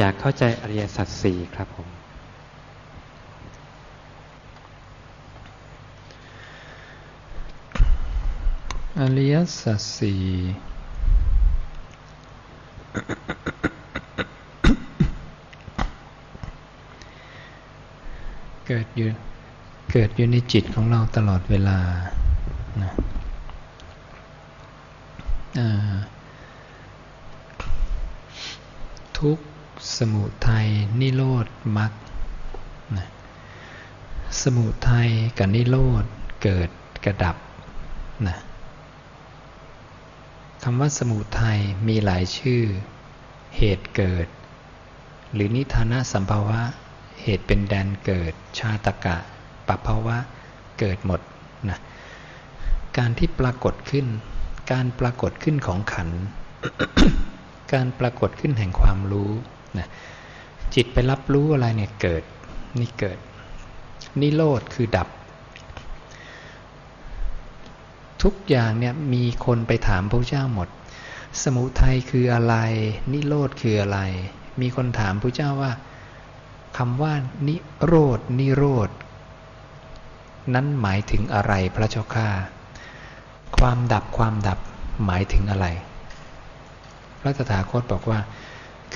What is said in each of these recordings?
อยากเข้าใจอริยสัจสี่ครับผม อริยสัจสี่เกิดอยู่เกิดอยู่ในจิตของเราตลอดเวลานะทุก สมุทัยนิโรธมรรคนะสมุทัยกับนิโรธเกิดกระดับนะคำว่าสมุทัยมีหลายชื่อ เหตุเกิด หรือนิทานะสัมภาวะ เหตุเป็นแดนเกิด ชาตกะปภาวะเกิดหมดนะการที่ปรากฏขึ้น การปรากฏขึ้นของขัน การปรากฏขึ้นแห่งความรู้ จิตไปรับรู้อะไรเนี่ยเกิดนี่เกิด นิโรธคือดับ ทุกอย่างเนี่ยมีคนไปถามพระเจ้าหมด สมุทัยคืออะไร นิโรธคืออะไร มีคนถามพระเจ้าว่าคำว่า นิโรธนิโรธนั้นหมายถึงอะไรพระเจ้าข้าความดับความดับหมายถึงอะไร พระตถาคตบอกว่า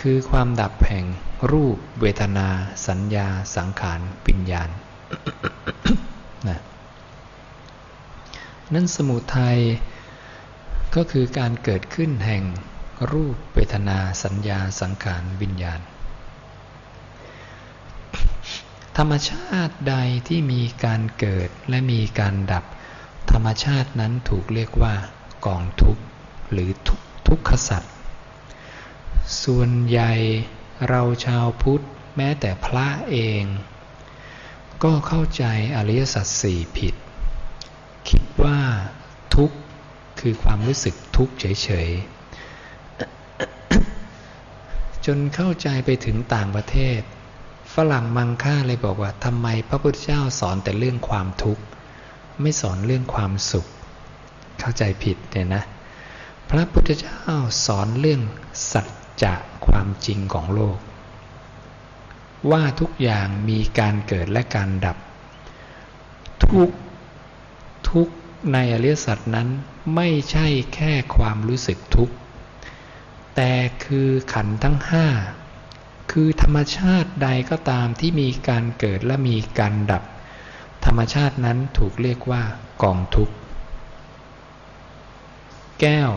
คือความดับแห่งรูปเวทนา สัญญา สังขารปิญญาณนะนั้นสมุทัยก็คือการเกิดขึ้นแห่งรูปเวทนาสัญญาสังขารวิญญาณ ธรรมชาติใดที่มีการเกิดและมีการดับ ธรรมชาตินั้นถูกเรียกว่ากองทุกข์หรือทุกทุกขสัตว์ ส่วนใหญ่เราชาวพุทธแม้แต่พระเอง ก็เข้าใจอริยสัจสี่ผิด คิดว่าทุกข์คือความรู้สึกทุกข์เฉยๆ จนเข้าใจไปถึงต่างประเทศ ฝรั่งมังค่าเลยบอกว่าทำไมพระพุทธเจ้าสอนแต่เรื่องความทุกข์ไม่สอนเรื่องความสุข เข้าใจผิดเนี่ยนะ พระพุทธเจ้าสอนเรื่องสัจ จะความจริงของโลก ว่าทุกอย่างมีการเกิดและการดับ ทุกทุกในอริยสัจนั้นไม่ใช่แค่ความรู้สึกทุกข์ แต่คือขันทั้งห้าคือธรรมชาติใดก็ตามที่มีการเกิดและมีการดับ ธรรมชาตินั้นถูกเรียกว่ากองทุกข์ แก้ว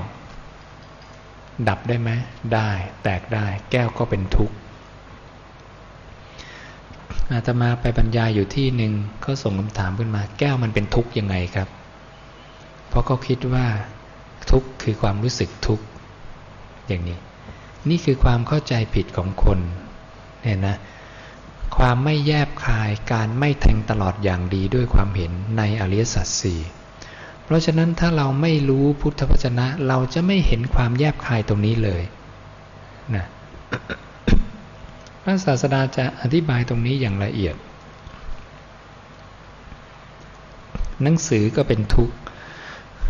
ดับได้ไหมได้ แตกได้ แก้วก็เป็นทุกข์อาตมาไปบรรยายอยู่ที่หนึ่งก็ส่งคำถามขึ้นมา แก้วมันเป็นทุกข์ยังไงครับ เพราะเขาคิดว่า ทุกข์คือความรู้สึกทุกข์อย่างนี้ นี่คือความเข้าใจผิดของคนเนี่ยนะ ความไม่แยบคายการไม่แทงตลอดอย่างดีด้วยความเห็นในอริยสัจสี่ เพราะฉะนั้นถ้าเราไม่รู้พุทธวจนะ เราจะไม่เห็นความแยบคายตรงนี้เลยนะพระศาสดาจะอธิบายตรงนี้อย่างละเอียด หนังสือก็เป็นทุกข์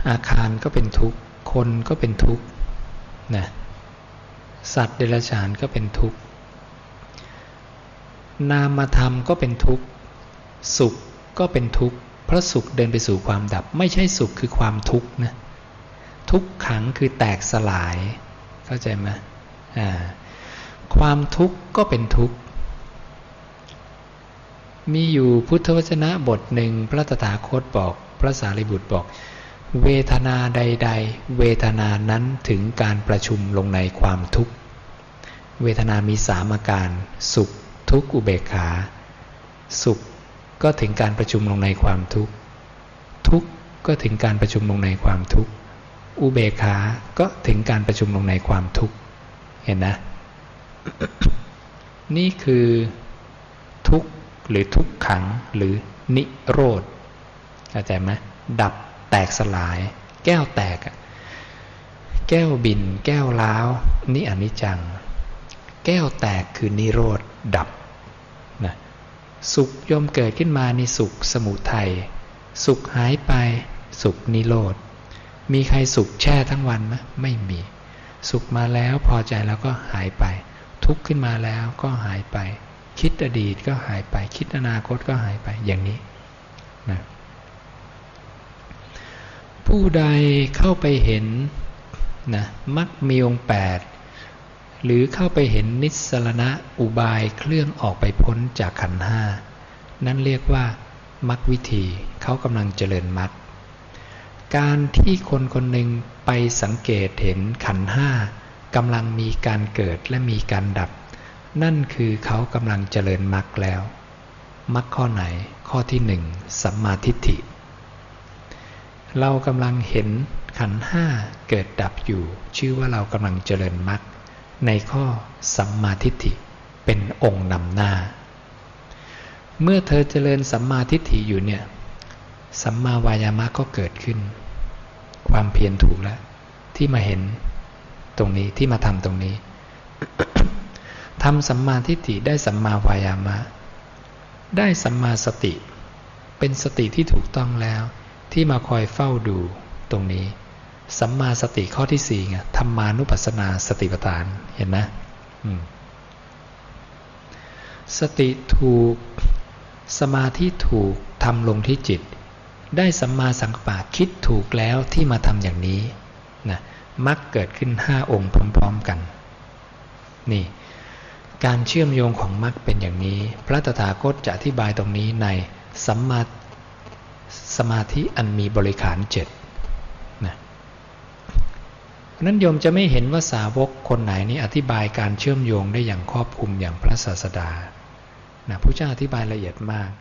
อาคารก็เป็นทุกข์ คนก็เป็นทุกข์นะสัตว์เดรัจฉานก็เป็นทุกข์ นามธรรมก็เป็นทุกข์ สุขก็เป็นทุกข์ เพราะสุขเดินไปสู่ความดับ ไม่ใช่สุขคือความทุกข์นะทุกขังคือแตกสลาย เข้าใจไหมอ่าความทุกข์ก็เป็นทุกข์มีอยู่พุทธวจนะบทหนึ่งพระตถาคตบอก พระสารีบุตรบอก เวทนาใด ๆ เวทนานั้นถึงการประชุมลงในความทุกข์ เวทนามีสามอาการ สุขทุกข์อุเบกขา สุข ก็ถึงการประชุมลงในความทุกข์ ทุกข์ก็ถึงการประชุมลงในความทุกข์ อุเบกขา ก็ถึงการประชุมลงในความทุกข์ เห็นนะ นี่คือทุกข์หรือทุกขังหรือนิโรธเข้าใจไหมดับแตกสลาย แก้วแตก แก้วบิน แก้วล้าว นี่อนิจจัง แก้วแตกคือนิโรธดับ สุขย่อมเกิดขึ้นมาในสุขสมุทัยสุขหายไป สุขนิโรธมีใครสุขแช่ทั้งวันไหมไม่มี สุขมาแล้วพอใจแล้วก็หายไป ทุกข์ขึ้นมาแล้วก็หายไป คิดอดีตก็หายไป คิดอนาคตก็หายไปอย่างนี้นะผู้ใดเข้าไปเห็นนะมักมีองค์แปด หรือเข้าไปเห็นนิสรณะอุบายเคลื่อนออกไปพ้นจากขันห้านั่นเรียกว่ามักวิธีเขากำลังเจริญมักการที่คนคนหนึ่งไปสังเกตเห็นขันห้ากำลังมีการเกิดและมีการดับ นั่นคือเขากำลังเจริญมักแล้วมักข้อไหนข้อที่หนึ่งสัมมาทิฏฐิ เรากำลังเห็นขันห้าเกิดดับอยู่ ชื่อว่าเรากำลังเจริญมัก ในข้อสัมมาทิฏฐิเป็นองค์นำหน้า เมื่อเธอเจริญสัมมาทิฏฐิอยู่เนี่ย สัมมาวายามะก็เกิดขึ้น ความเพียรถูกแล้ว ที่มาเห็นตรงนี้ที่มาทำตรงนี้ทำสัมมาทิฏฐิได้สัมมาวายามะ ได้สัมมาสติ เป็นสติที่ถูกต้องแล้ว ที่มาคอยเฝ้าดูตรงนี้ สัมมาสติข้อที่สี่ไงธรรมานุปัสสนาสติปัฏฐานเห็นนะสติถูกสมาธิถูกทำลงที่จิต ได้สัมมาสังกปะคิดถูกแล้วที่มาทำอย่างนี้นะมักเกิดขึ้นห้าองค์พร้อมๆกัน นี่ การเชื่อมโยงของมรรคเป็นอย่างนี้ พระตถาคตจะอธิบายตรงนี้ในสัมมาสมาธิอันมีบริขารเจ็ด นั้นโยมจะไม่เห็นว่าสาวกคนไหนนี้อธิบายการเชื่อมโยงได้อย่างครอบคลุมอย่างพระศาสดานะพระเจ้าอธิบายละเอียดมาก